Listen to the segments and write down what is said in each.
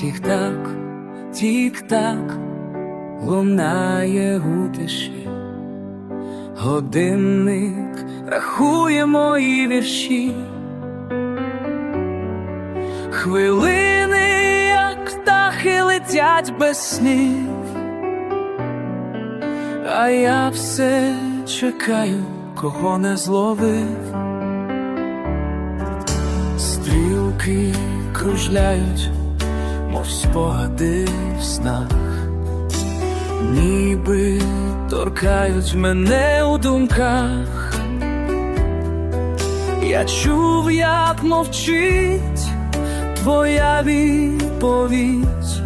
тік-так тік-так лунає у тиші, годинник рахує мої вірші, хвилини, як птахи летять без снів, а я все чекаю, кого не зловив. Стрілки кружляють, мов спогади в снах, ніби торкають мене у думках. Я чув, як мовчить твоя відповідь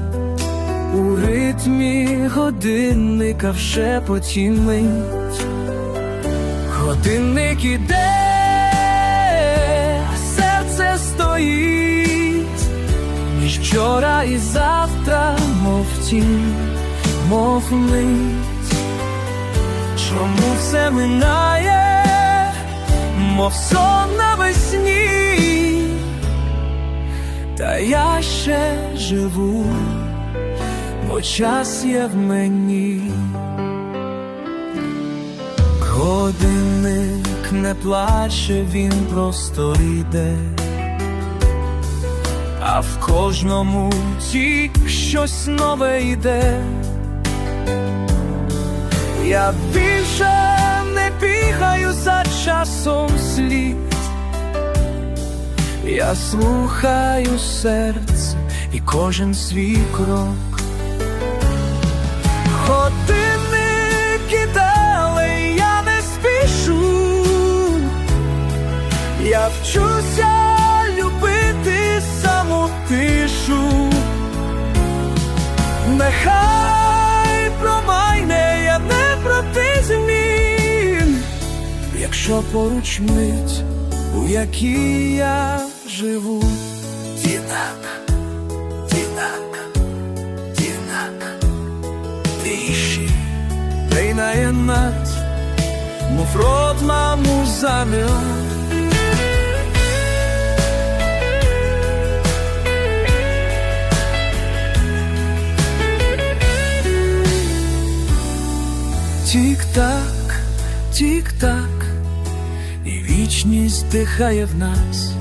у ритмі годинника в шепоті мить. Годинник іде, серце стоїть, вчора і завтра, мов тінь, мов мить. Чому все минає, мов сон навесні, та я ще живу, бо час є в мені. Годинник не плаче, він просто йде, а в кожному тік щось нове йде. Я більше не бігаю за часом слід, я слухаю серце і кожен свій крок. Годинник Нехай промайне я не проти змін, якщо поруч мить, у якій я живу. Тінак, тінак, тінак тиші, Лейнає нас, мов рот маму зам'яв. Тік-так, тік-так, і вічність дихає в нас,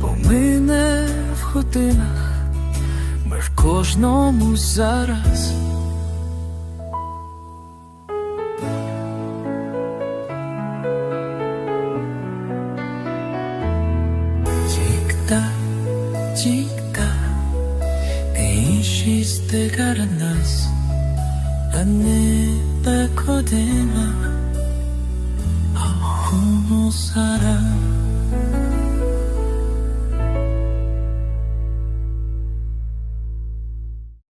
бо ми не в годинах, ми в кожному зараз. Тік-так, тік-так, більшість дикара нас, а не так година, а зараз.